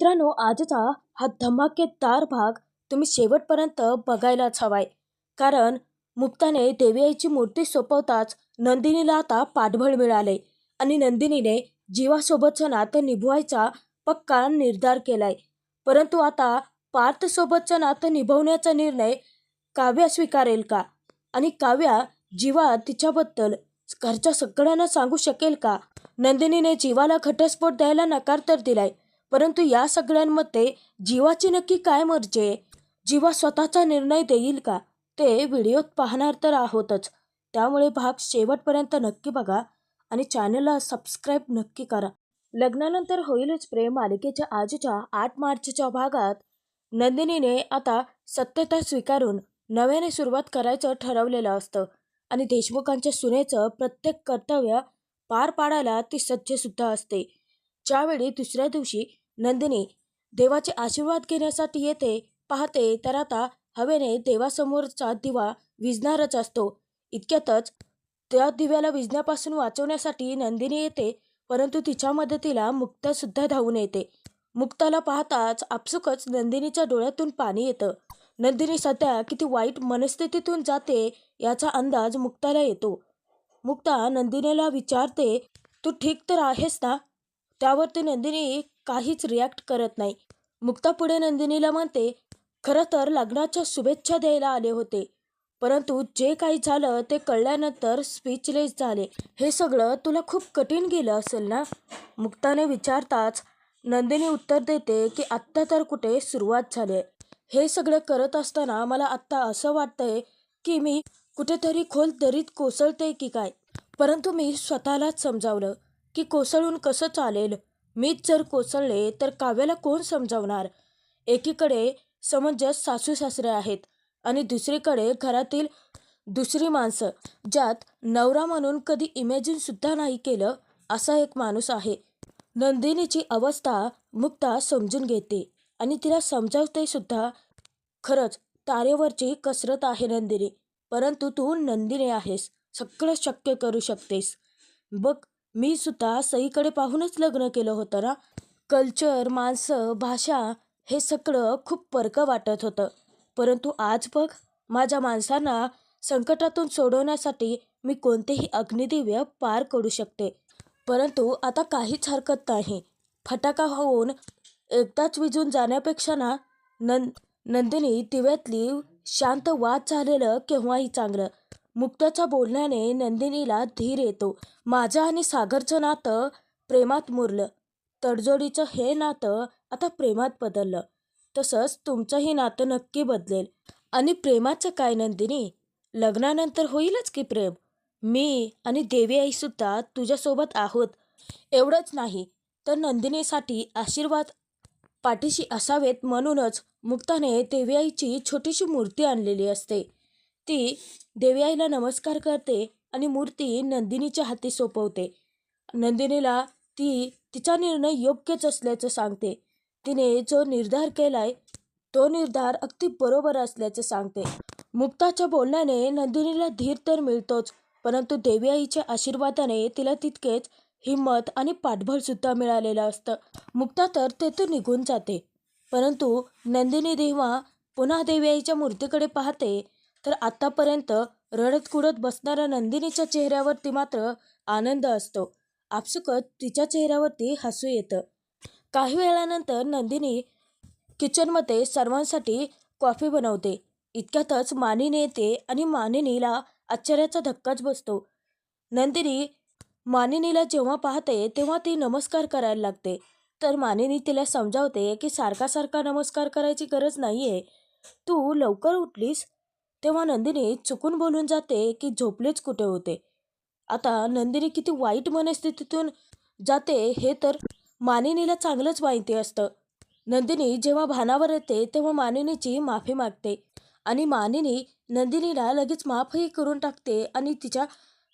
मित्रांनो आजचा हा धमाकेदार भाग तुम्ही शेवटपर्यंत बघायलाच हवाय. कारण मुक्ताने देवी आईची मूर्ती सोपवताच नंदिनीला आता पाठबळ मिळाले आणि नंदिनीने जीवासोबतचं नातं निभवायचा पक्का निर्धार केलाय. परंतु आता पार्थसोबतचं नातं निभवण्याचा निर्णय काव्या स्वीकारेल का? आणि काव्या जीवा तिच्याबद्दल घरच्या सगळ्यांना सांगू शकेल का? नंदिनीने जीवाला घटस्फोट द्यायला नकार तर दिलाय. परंतु या सगळ्यांमध्ये जीवाची नक्की काय मर्जी जीवा स्वतःचा निर्णय देईल का? ते व्हिडिओत पाहणार तर आहोतच. त्यामुळे भाग शेवटपर्यंत नक्की बघा आणि चॅनलला सबस्क्राईब नक्की करा. लग्नानंतर होईलच प्रेम मालिकेच्या आजच्या आठ मार्चच्या भागात. नंदिनीने आता सत्यता स्वीकारून नव्याने सुरुवात करायचं ठरवलेलं असतं आणि देशमुखांच्या सुनेचं प्रत्येक कर्तव्य पार पाडायला ती सज्जसुद्धा असते. ज्यावेळी दुसऱ्या दिवशी नंदिनी देवाचे आशीर्वाद घेण्यासाठी येते पाहते तर आता हवेने देवासमोरचा दिवा विजणारच असतो. इतक्यातच त्या दिव्याला विजण्यापासून वाचवण्यासाठी नंदिनी येते परंतु तिच्या मदतीला मुक्तासुद्धा धावून येते. मुक्ताला पाहताच आपसुकच नंदिनीच्या डोळ्यातून पाणी येतं. नंदिनी सध्या किती वाईट मनस्थितीतून जाते याचा अंदाज मुक्ताला येतो. मुक्ता नंदिनीला विचारते तू ठीक तर आहेस ना? त्यावरती नंदिनी काहीच रिॲक्ट करत नाही. मुक्ता पुढे नंदिनीला म्हणते खरं तर लग्नाच्या शुभेच्छा द्यायला आले होते. परंतु जे काही झालं ते कळल्यानंतर स्पीचलेस झाले. हे सगळं तुला खूप कठीण गेलं असेल ना? मुक्ताने विचारताच नंदिनी उत्तर देते की आत्ता तर कुठे सुरुवात झाली आहे. हे सगळं करत असताना मला आत्ता असं वाटतंय की मी कुठेतरी खोल दरीत कोसळते की काय? परंतु मी स्वतःलाच समजावलं की कोसळून कसं चालेल? मीच जर कोसळले तर काव्याला कोण समजावणार? एकीकडे समंजस सासू सासरे आहेत आणि दुसरीकडे घरातील दुसरी माणसं ज्यात नवरा म्हणून कधी इमॅजिनसुद्धा नाही केलं असा एक माणूस आहे. नंदिनीची अवस्था मुक्ता समजून घेते आणि तिला समजावते सुद्धा. खरंच तारेवरची कसरत आहे नंदिनी परंतु तू नंदिनी आहेस सगळं शक्य करू शकतेस. बघ मी सुद्धा सईकडे पाहूनच लग्न केलं होतं ना. कल्चर माणसं भाषा हे सगळं खूप परकं वाटत होतं. परंतु आज बघ माझ्या माणसांना संकटातून सोडवण्यासाठी मी कोणतेही अग्निदिव्य पार करू शकते. परंतु आता काहीच हरकत नाही. फटाका होऊन एकदाच विजून जाण्यापेक्षा ना नं नंदिनी दिव्यातली शांत वाद झालेलं केव्हाही चांगलं. मुक्ताच्या बोलण्याने नंदिनीला धीर येतो. माझं आणि सागरचं नातं प्रेमात मुरलं. तडजोडीचं हे नातं आता प्रेमात बदललं. तसंच तुमचंही नातं नक्की बदलेल. आणि प्रेमाचं काय नंदिनी? लग्नानंतर होईलच की प्रेम? मी आणि देवी आईसुद्धा तुझ्यासोबत आहोत. एवढंच नाही तर नंदिनीसाठी आशीर्वाद पाठीशी असावेत म्हणूनच मुक्ताने देवी आईची छोटीशी मूर्ती आणलेली असते. ती देवी आईला नमस्कार करते आणि मूर्ती नंदिनीच्या हाती सोपवते. नंदिनीला ती तिचा निर्णय योग्यच असल्याचं सांगते. तिने जो निर्धार केलाय तो निर्धार अगदी बरोबर असल्याचं सांगते. मुक्ताच्या बोलण्याने नंदिनीला धीर तर मिळतोच परंतु देवी आईच्या आशीर्वादाने तिला तितकेच हिंमत आणि पाठबळ सुद्धा मिळालेलं असतं. मुक्ता तर तेथून निघून जाते. परंतु नंदिनी देवा पुन्हा देवी आईच्या मूर्तीकडे पाहते तर आतापर्यंत रडत कुडत बसणाऱ्या नंदिनीच्या चेहऱ्यावरती मात्र आनंद असतो. आपसुकच तिच्या चेहऱ्यावरती हसू येतं. काही वेळानंतर नंदिनी किचनमध्ये सर्वांसाठी कॉफी बनवते. इतक्यातच मानिनी येते आणि मानिनीला आश्चर्याचा धक्काच बसतो. नंदिनी मानिनीला जेव्हा पाहते तेव्हा ती नमस्कार करायला लागते. तर मानिनी तिला समजावते की सारखा सारखा नमस्कार करायची गरज नाही आहे तू लवकर उठलीस? तेव्हा नंदिनी चुकून बोलून जाते की झोपलेच कुठे होते. आता नंदिनी किती वाईट मनस्थितीतून जाते हे तर मानिनीला चांगलंच माहिती असतं. नंदिनी जेव्हा भानावर येते तेव्हा मानिनीची माफी मागते आणि मानिनी नंदिनीला लगेच माफही करून टाकते आणि तिच्या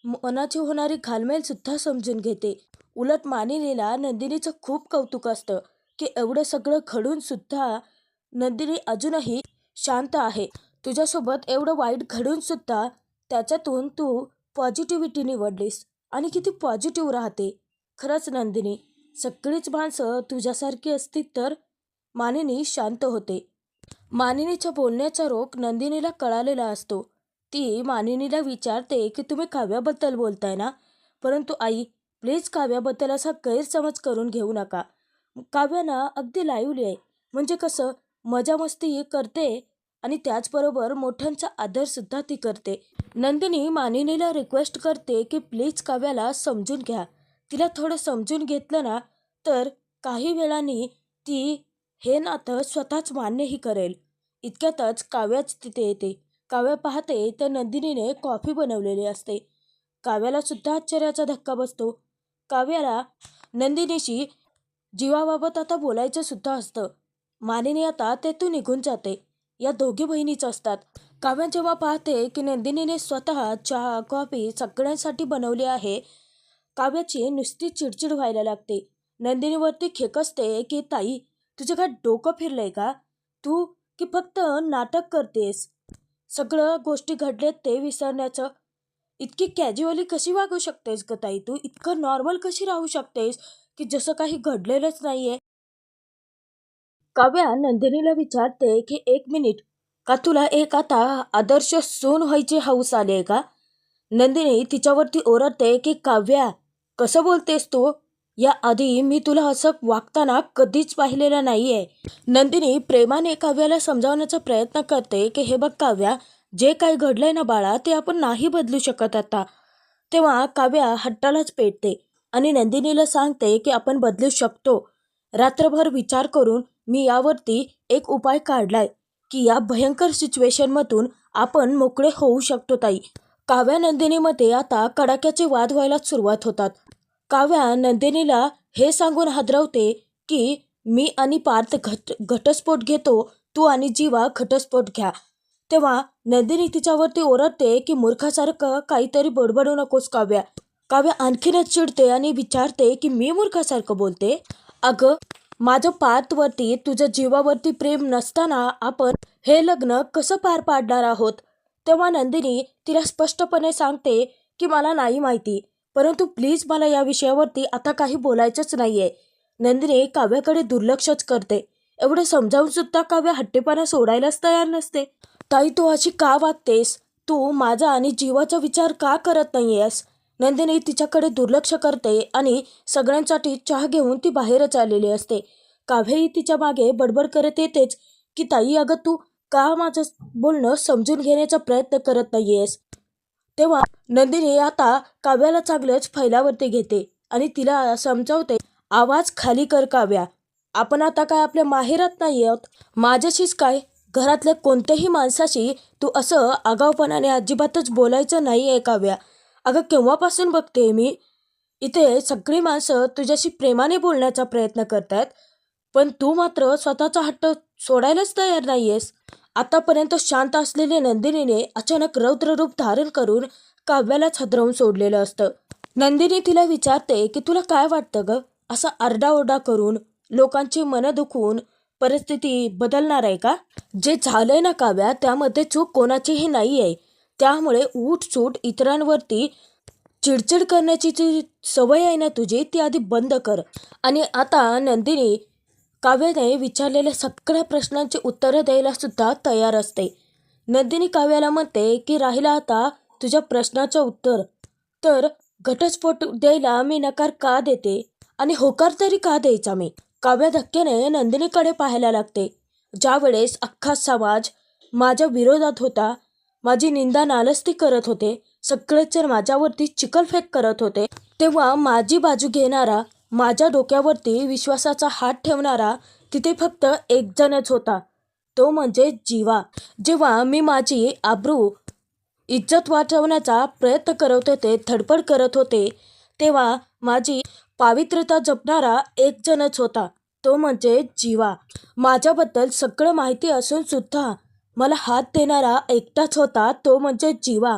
मनाची होणारी घालमेलसुद्धा समजून घेते. उलट मानिनीला नंदिनीचं खूप कौतुक असतं की एवढं सगळं घडूनसुद्धा नंदिनी अजूनही शांत आहे. तुझ्यासोबत एवढं वाईट घडून सुद्धा त्याच्यातून तू पॉझिटिव्हिटी निवडलीस आणि किती पॉझिटिव्ह राहते. खरंच नंदिनी सगळीच माणसं तुझ्यासारखी असती तर मानिनी शांत होते. मानिनीच्या बोलण्याचा रोग नंदिनीला कळालेला असतो. ती मानिनीला विचारते की तुम्ही काव्याबद्दल बोलताय ना? परंतु आई प्लीज काव्याबद्दल असा गैरसमज करून घेऊ नका. काव्यानं अगदी लाईवली आहे. म्हणजे कसं? मजा मस्ती करते आणि त्याचबरोबर मोठ्यांचा आदरसुद्धा ती करते. नंदिनी मानिनीला रिक्वेस्ट करते की प्लीज काव्याला समजून घ्या. तिला थोडं समजून घेतलं ना तर काही वेळाने ती हे नातं स्वतःच मान्यही करेल. इतक्यातच काव्याच तिथे येते. काव्या पाहते तर नंदिनीने कॉफी बनवलेली असते. काव्याला सुद्धा आश्चर्याचा धक्का बसतो. काव्याला नंदिनीशी जीवाबाबत आता बोलायचं सुद्धा असतं. मानिनी आता तेथून निघून जाते. या दोघी बहिणीच असतात. काव्या जेव्हा पाहते की नंदिनीने स्वतः चहा कॉफी सगळ्यांसाठी बनवली आहे काव्याची नुसती चिडचिड व्हायला लागते. नंदिनीवरती खेकसते की ताई तुझं काय डोकं फिरलंय का? तू की फक्त नाटक करतेस? सगळं गोष्टी घडलेत ते विसरण्याचं. इतकी कॅज्युअली कशी वागू शकतेस ग ताई? तू इतकं नॉर्मल कशी राहू शकतेस की जसं काही घडलेलंच नाहीये? काव्या नंदिनीला विचारते की एक मिनिट का तुला एक आता आदर्श सून व्हायची हौस आली आहे का? नंदिनी तिच्यावरती ओरडते की काव्या कसं बोलतेस तू? या आधी मी तुला असं वागताना कधीच पाहिलेलं नाहीये. नंदिनी प्रेमाने काव्याला समजावण्याचा प्रयत्न करते की हे बघ काव्या जे काही घडलंय ना बाळा ते आपण नाही बदलू शकत आता. तेव्हा काव्या हट्टालाच पेटते आणि नंदिनीला सांगते की आपण बदलू शकतो. रात्रभर विचार करून मी यावरती एक उपाय काढलाय की या भयंकर सिच्युएशनमधून आपण मोकळे होऊ शकतो ताई. काव्या नंदिनीमध्ये आता कडाक्याचे वाद व्हायला सुरुवात होतात. काव्या नंदिनीला हे सांगून हादरवते की मी आणि पार्थ घट घटस्फोट घेतो तू आणि जीवा घटस्फोट घ्या. तेव्हा नंदिनी तिच्यावरती ओरडते की मूर्खासारखं काहीतरी बडबडू नकोस काव्या. काव्या आणखीनच चिडते आणि विचारते की मी मूर्खासारखं बोलते? अगं माझं पातवरती तुझ्या जीवावरती प्रेम नसताना आपण हे लग्न कसं पार पाडणार आहोत? तेव्हा नंदिनी तिला स्पष्टपणे सांगते की मला नाही माहिती परंतु प्लीज मला या विषयावरती आता काही बोलायचंच नाहीये. नंदिनी काव्याकडे दुर्लक्षच करते. एवढं समजावून सुद्धा काव्य हट्टेपणा सोडायलाच तयार नसते. ताई तू अशी का वागतेस? तू माझा आणि जीवाचा विचार का करत नाहीयेस? नंदिनी तिच्याकडे दुर्लक्ष करते आणि सगळ्यांसाठी चहा घेऊन ती बाहेरच आलेली असते. काव्यही तिच्यामागे बडबड करत येतेच की ताई अगं तू का माझं बोलणं समजून घेण्याचा प्रयत्न करत नाहीयेस? तेव्हा नंदिनी आता काव्याला चांगलंच फैलावरती घेते आणि तिला समजावते आवाज खाली कर काव्या. आपण आता काय आपल्या माहेरात नाही आहोत? माझ्याशीच काय? घरातल्या कोणत्याही माणसाशी तू असं आगावपणाने अजिबातच बोलायचं नाही आहे काव्या. अगं केव्हापासून बघते मी? इथे सगळी माणसं तुझ्याशी प्रेमाने बोलण्याचा प्रयत्न करतात पण तू मात्र स्वतःचा हट्ट सोडायलाच तयार नाहीयेस. आतापर्यंत शांत असलेले नंदिनीने अचानक रौद्र रूप धारण करून काव्यालाच हदरवून सोडलेलं असतं. नंदिनी तिला विचारते की तुला काय वाटतं ग? असा आरडाओरडा करून लोकांची मनं दुखवून परिस्थिती बदलणार आहे का? जे झालंय ना काव्या त्यामध्ये चूक कोणाचीही नाही आहे त्यामुळे सूट इतरांवरती चिडचिड करण्याची जी सवय आहे ना तुझी ती आधी बंद कर. आणि आता नंदिनी काव्याने विचारलेल्या सगळ्या प्रश्नांची उत्तरं द्यायला सुद्धा तयार असते. नंदिनी काव्याला म्हणते की राहिला आता तुझ्या प्रश्नाचं उत्तर. तर घटस्फोट द्यायला मी नकार का देते? आणि होकार तरी का द्यायचा मी? काव्या धक्क्याने नंदिनीकडे पाहायला लागते. ज्यावेळेस अख्खा समाज माझ्या विरोधात होता माझी निंदा नालस्ती करत होते. सगळेचर माझ्यावरती चिखलफेक करत होते. तेव्हा माझी बाजू घेणारा माझ्या डोक्यावरती विश्वासाचा हात ठेवणारा तिथे फक्त एक जणच होता. तो म्हणजे जीवा. जेव्हा मी माझी आब्रू इज्जत वाचवण्याचा प्रयत्न करत होते धडपड करत होते तेव्हा माझी पावित्र्यता जपणारा एक जणच होता. तो म्हणजे जीवा. माझ्याबद्दल सगळं माहिती असून सुद्धा मला हात देणारा एकटाच होता तो म्हणजे जीवा.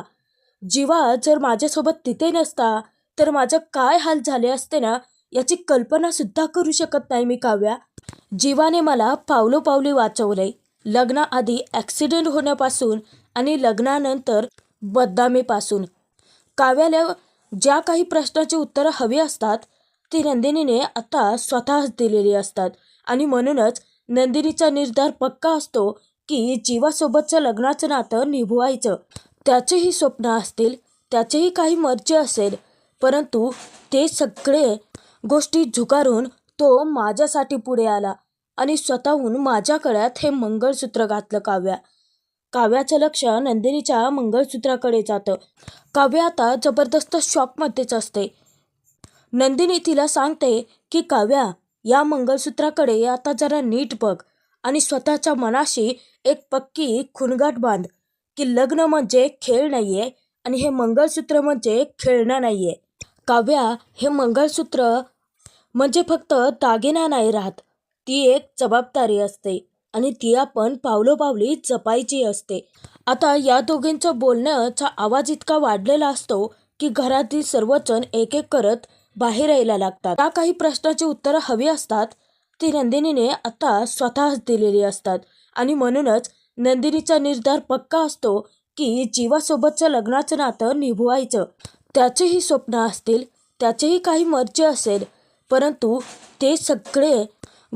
जीवा जर माझ्यासोबत तिथे नसता तर माझं काय हाल झाले असते ना याची कल्पना सुद्धा करू शकत नाही मी काव्या. जीवाने मला पावलोपावली वाचवले. लग्नाआधी ॲक्सिडेंट होण्यापासून आणि लग्नानंतर बदनामीपासून. काव्याला ज्या काही प्रश्नाची उत्तरं हवी असतात ती नंदिनीने आता स्वतःच दिलेली असतात. आणि म्हणूनच नंदिनीचा निर्धार पक्का असतो की जीवासोबतचं लग्नाचं नातं निभवायचं. त्याचेही स्वप्न असतील त्याचेही काही मर्जी असेल परंतु ते सगळे गोष्टी झुगारून तो माझ्यासाठी पुढे आला आणि स्वतःहून माझ्या कळ्यात हे मंगळसूत्र घातलं काव्या. काव्याचं लक्ष नंदिनीच्या मंगळसूत्राकडे जातं. काव्य आता जबरदस्त शॉपमध्येच असते. नंदिनी तिला सांगते की काव्या या मंगळसूत्राकडे आता जरा नीट बघ. आणि स्वतःच्या मनाशी एक पक्की खुणगाठ बांध की लग्न म्हणजे खेळ नाहीये आणि हे मंगळसूत्र म्हणजे खेळणं नाहीये. काव्या हे मंगळसूत्र म्हणजे फक्त दागिना नाही राहत ती एक जबाबदारी असते आणि ती आपण पावलोपावली जपायची असते. आता या दोघींचं बोलण्याचा आवाज इतका वाढलेला असतो की घरातील सर्वजण एक एक करत बाहेर यायला लागतात. त्या काही प्रश्नाची उत्तरं हवी असतात ती नंदिनीने आता स्वतःच दिलेली असतात. आणि म्हणूनच नंदिनीचा निर्धार पक्का असतो की जीवासोबतचं लग्नाचं नातं निभवायचं. त्याचेही स्वप्न असतील त्याचेही काही मर्जी असेल परंतु ते सगळे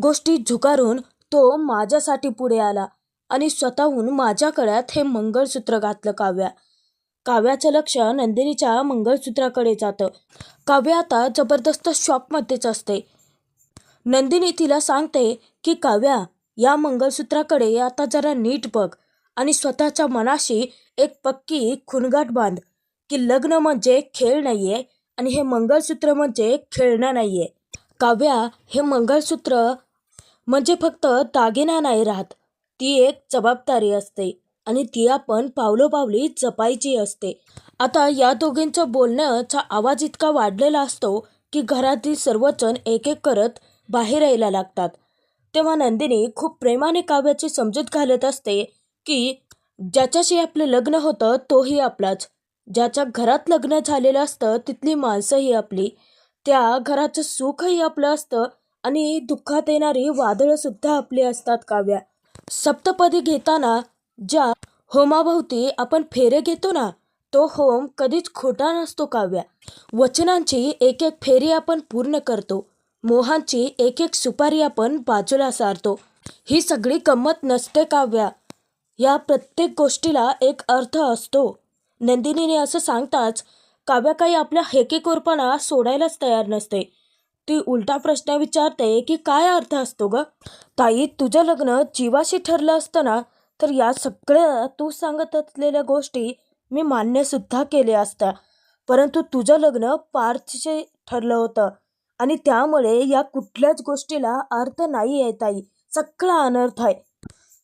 गोष्टी झुगारून तो माझ्यासाठी पुढे आला आणि स्वतःहून माझ्या गळ्यात हे मंगळसूत्र घातलं काव्या. काव्याचं लक्ष नंदिनीच्या मंगळसूत्राकडे जातं. काव्य आता जबरदस्त शॉपमध्येच असते. नंदिनी तिला सांगते की काव्या या मंगळसूत्राकडे आता जरा नीट बघ आणि स्वतःच्या मनाशी एक पक्की खुणगाट बांध की लग्न म्हणजे खेळ नाहीये आणि हे मंगळसूत्र म्हणजे खेळणं नाहीये. काव्या हे मंगळसूत्र म्हणजे फक्त दागिना नाही राहत ती एक जबाबदारी असते आणि ती आपण पावलोपावली जपायची असते. आता या दोघींचं बोलण्याचा आवाज इतका वाढलेला असतो की घरातील सर्वजण एक एक करत बाहेर यायला लागतात. तेव्हा नंदिनी खूप प्रेमाने काव्याची समजूत घालत असते की ज्याच्याशी आपलं लग्न होतं तोही आपलाच. ज्याच्या घरात लग्न झालेलं असतं तिथली माणसंही आपली. त्या घराचं सुखही आपलं असतं आणि दुःखात येणारी वादळंसुद्धा आपली असतात काव्या. सप्तपदी घेताना ज्या होमाभोवती आपण फेरे घेतो ना तो होम कधीच खोटा नसतो काव्या. वचनांची एक एक फेरी आपण पूर्ण करतो. मोहांची एक एक सुपारी आपण बाजूला सारतो. ही सगळी गंमत नसते काव्या. या प्रत्येक गोष्टीला एक अर्थ असतो. नंदिनीने असं सांगताच काव्या काही आपल्या हेकेकोरपणा सोडायलाच तयार नसते. ती उलटा प्रश्न विचारते की काय अर्थ असतो ग? ताई तुझं लग्न जीवाशी ठरलं असतं ना तर या सगळ्या तू सांगत असलेल्या गोष्टी मी मान्यसुद्धा केल्या असत्या. परंतु तुझं लग्न पार्थशी ठरलं होतं. आणि त्यामुळे या कुठल्याच गोष्टीला अर्थ नाही आहे ताई सगळा अनर्थ आहे.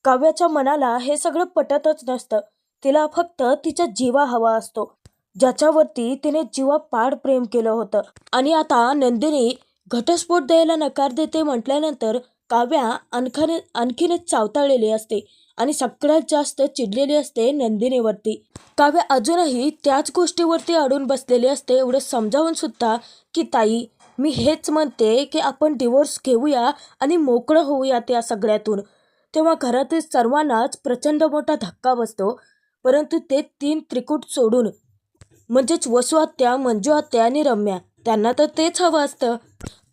काव्याच्या मनाला हे सगळं पटतच नसतं. तिला फक्त तिचा जीवा हवा असतो. ज्याच्यावरती तिने जीवापाड प्रेम केलं होतं. आणि आता नंदिनी घटस्फोट द्यायला नकार देते म्हटल्यानंतर काव्या आणखाने आणखीनच चावताळलेली असते आणि सगळ्यात जास्त चिडलेली असते नंदिनीवरती. काव्य अजूनही त्याच गोष्टीवरती अडून बसलेली असते एवढं समजावून सुद्धा की ताई मी हेच म्हणते की आपण डिवोर्स घेऊया आणि मोकळं होऊया त्या सगळ्यातून. तेव्हा घरातील सर्वांनाच प्रचंड मोठा धक्का बसतो परंतु ते तीन त्रिकूट सोडून म्हणजेच वसुहत्या आत्या मंजू आणि रम्या त्यांना तर तेच हवं असतं.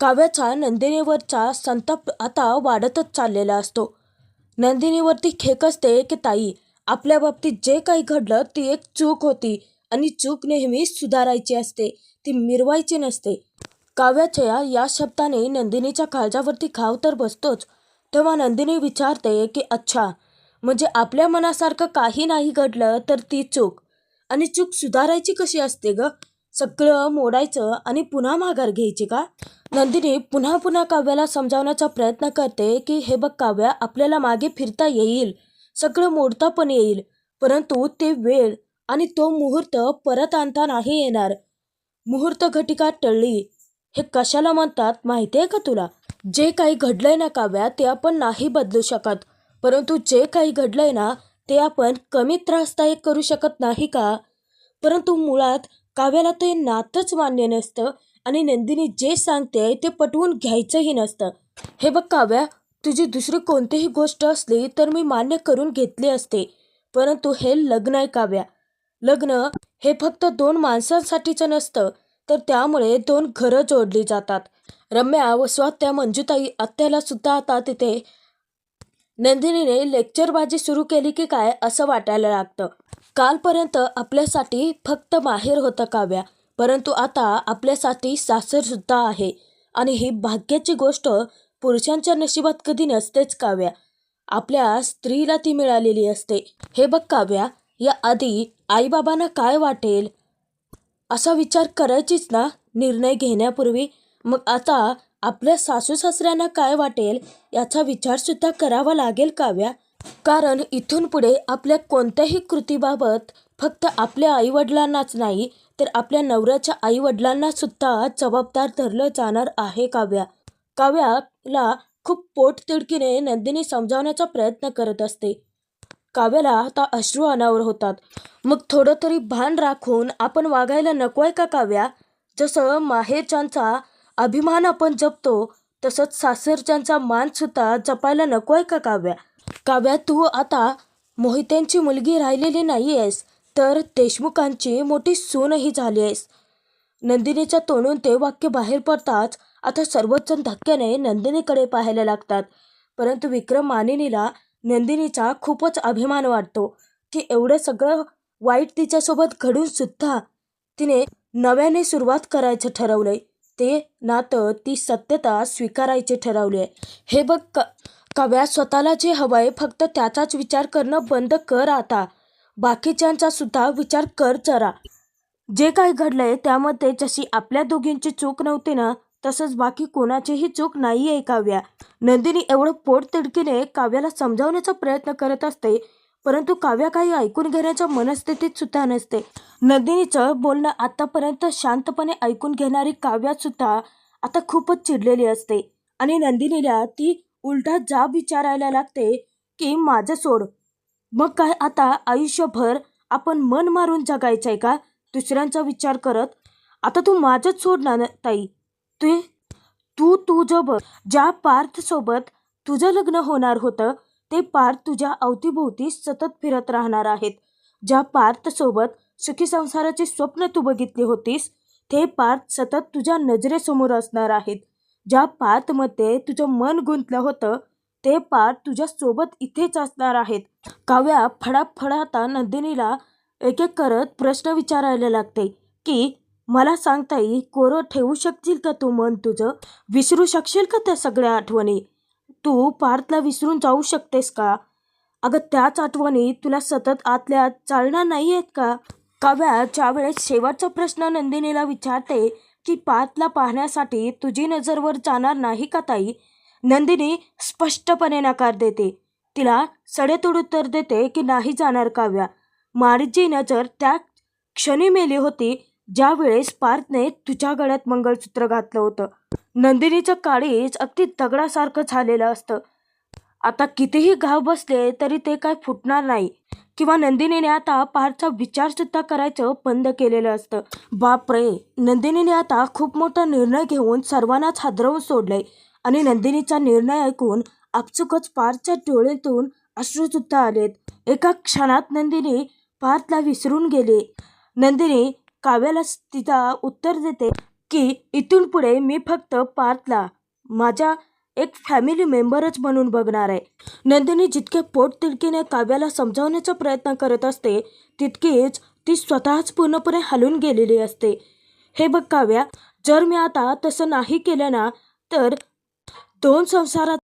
काव्याचा नंदिनीवरचा संताप आता वाढतच चाललेला असतो. नंदिनीवरती खेक असते की ताई आपल्या बाबतीत जे काही घडलं ती एक चूक होती आणि चूक नेहमी सुधारायची असते ती मिरवायची नसते. काव्याच्या या शब्दाने नंदिनीच्या काळजावरती खाव तर बसतोच. तेव्हा नंदिनी विचारते की अच्छा म्हणजे आपल्या मनासारखं काही नाही घडलं तर ती चूक? आणि चूक सुधारायची कशी असते ग? सगळं मोडायचं आणि पुन्हा माघार घ्यायची का? नंदिनी पुन्हा पुन्हा काव्याला समजावण्याचा प्रयत्न करते की हे बघ काव्या आपल्याला मागे फिरता येईल. सगळं मोडता पण येईल. परंतु ते वेळ आणि तो मुहूर्त परत आणता नाही येणार. मुहूर्त घटिका टळली. हे कशाला म्हणतात? माहिती आहे का तुला? जे काही घडलंय ना काव्या ते आपण नाही बदलू शकत. परंतु जे काही घडलंय ना ते आपण कमी त्रासदायक करू शकत नाही का? परंतु मुळात काव्याला ते नातंच मान्य नसतं आणि नंदिनी जे सांगते ते पटवून घ्यायचंही नसतं. हे बघ काव्या तुझी दुसरी कोणतीही गोष्ट असली तर मी मान्य करून घेतली असते. परंतु हे लग्न आहे काव्या. लग्न हे फक्त दोन माणसांसाठीचं नसतं. तर त्यामुळे दोन घरं जोडली जातात. रम्या व स्वात्या मंजुताई आत्याला सुद्धा आता तिथे नंदिनीने लेक्चरबाजी सुरू केली की काय असं वाटायला लागतं. कालपर्यंत आपल्यासाठी फक्त माहेर होतं काव्या परंतु आता आपल्यासाठी सासरसुद्धा आहे. आणि ही भाग्याची गोष्ट पुरुषांच्या नशिबात कधी नसतेच काव्या. आपल्या स्त्रीला ती मिळालेली असते. हे बघ काव्या या आधी आईबाबांना काय वाटेल? असा विचार करायचीच ना निर्णय घेण्यापूर्वी. मग आता आपल्या सासू सासऱ्यांना काय वाटेल याचा विचारसुद्धा करावा लागेल काव्या. कारण इथून पुढे आपल्या कोणत्याही कृतीबाबत फक्त आपल्या आईवडिलांनाच नाही तर आपल्या नवऱ्याच्या आईवडिलांना सुद्धा जबाबदार धरलं जाणार आहे काव्या. काव्याला खूप पोटतिडकीने नंदिनी समजावण्याचा प्रयत्न करत असते. काव्याला आता अश्रू अनावर होतात. मग थोडं तरी भान राखून आपण वागायला नकोय का काव्या? जसं माहेरच्यांचा अभिमान आपण जपतो तसंच सासरच्यांचा मानसुद्धा जपायला नकोय का काव्या? काव्या तू आता मोहित्यांची मुलगी राहिलेली नाही आहेस तर देशमुखांची मोठी सूनही झाली आहेस. नंदिनीच्या तोंडून ते वाक्य बाहेर पडताच आता सर्वच जण धक्क्याने नंदिनीकडे पाहायला लागतात. परंतु विक्रम मानिनीला नंदिनीचा खूपच अभिमान वाटतो की एवढं सगळं वाईट तिच्यासोबत घडून सुद्धा तिने नव्याने सुरुवात करायचं ठरवलंय. ते नातं ती सत्यता स्वीकारायचे ठरवले आहे हे बघ क कव्या स्वतःला जे हवंय फक्त त्याचाच विचार करणं बंद कर आता. बाकीच्यांचा सुद्धा विचार कर जरा. जे काही घडलंय त्यामध्ये जशी आपल्या दोघींची चूक नव्हती ना तसंच बाकी कोणाचीही चूक नाही आहे काव्या. नंदिनी एवढं पोटतिडकीने काव्याला समजावण्याचा प्रयत्न करत असते परंतु काव्या काही ऐकून घेण्याच्या मनस्थितीत सुद्धा नसते. नंदिनीचं बोलणं आतापर्यंत शांतपणे ऐकून घेणारी काव्यासुद्धा आता खूपच चिडलेली असते आणि नंदिनीला ती उलटा जाब विचारायला लागते की माझं सोड. मग काय आता आयुष्यभर आपण मन मारून जगायचंय का? दुसऱ्यांचा विचार करत. आता तू माझंच सोड ना ताई. ते तू तुझं बघ. ज्या पार्थसोबत तुझं लग्न होणार होतं ते पार्थ तुझ्या अवतीभोवती सतत फिरत राहणार आहेत. ज्या पार्थसोबत सुखी संसाराचे स्वप्न तू बघितली होतीस ते पार्थ सतत तुझ्या नजरेसमोर असणार आहेत. ज्या पार्थमध्ये तुझं मन गुंतलं होतं ते पार्थ तुझ्या सोबत इथेच असणार आहेत. काव्या फडाफडाता नंदिनीला एक एक करत प्रश्न विचारायला लागते की मला सांगता येईल कोरं ठेवू शकशील का तू मन तुझं? विसरू शकशील का त्या सगळ्या आठवणी? तू पार्थला विसरून जाऊ शकतेस का? अगं त्याच आठवणी तुला सतत आतल्या चालणार नाही आहेत का? काव्या ज्यावेळेस शेवटचा प्रश्न नंदिनीला विचारते की पार्थला पाहण्यासाठी तुझी नजरवर जाणार नाही का ताई? नंदिनी स्पष्टपणे नकार देते. तिला सडेतोड उत्तर देते की नाही जाणार काव्या? मारीची नजर त्या क्षणी मेली होती ज्या वेळेस पार्थने तुझ्या गळ्यात मंगळसूत्र घातलं होतं. नंदिनीचं काळीच अगदी दगडासारखं झालेलं असतं. आता कितीही घाव बसले तरी ते काय फुटणार नाही. किंवा नंदिनीने आता पार्थचा विचार सुद्धा करायचं बंद केलेलं असतं. बापरे! नंदिनीने आता खूप मोठा निर्णय घेऊन सर्वांनाच हादरवून सोडलंय. आणि नंदिनीचा निर्णय ऐकून आपचुकच पार्थच्या डोळ्यातून अश्रूसुद्धा आलेत. एका क्षणात नंदिनी पार्थला विसरून गेली. नंदिनी काव्याला तिचा उत्तर देते की इथून पुढे मी फक्त पार्थला माझ्या एक फॅमिली मेंबरच म्हणून बघणार आहे. नंदिनी जितके पोट तिडकीने काव्याला समजावण्याचा प्रयत्न करत असते तितकीच ती स्वतःच पूर्णपणे हलून गेलेली असते. हे बघ काव्या जर मी आता तसं नाही केलं ना तर दोन संसारात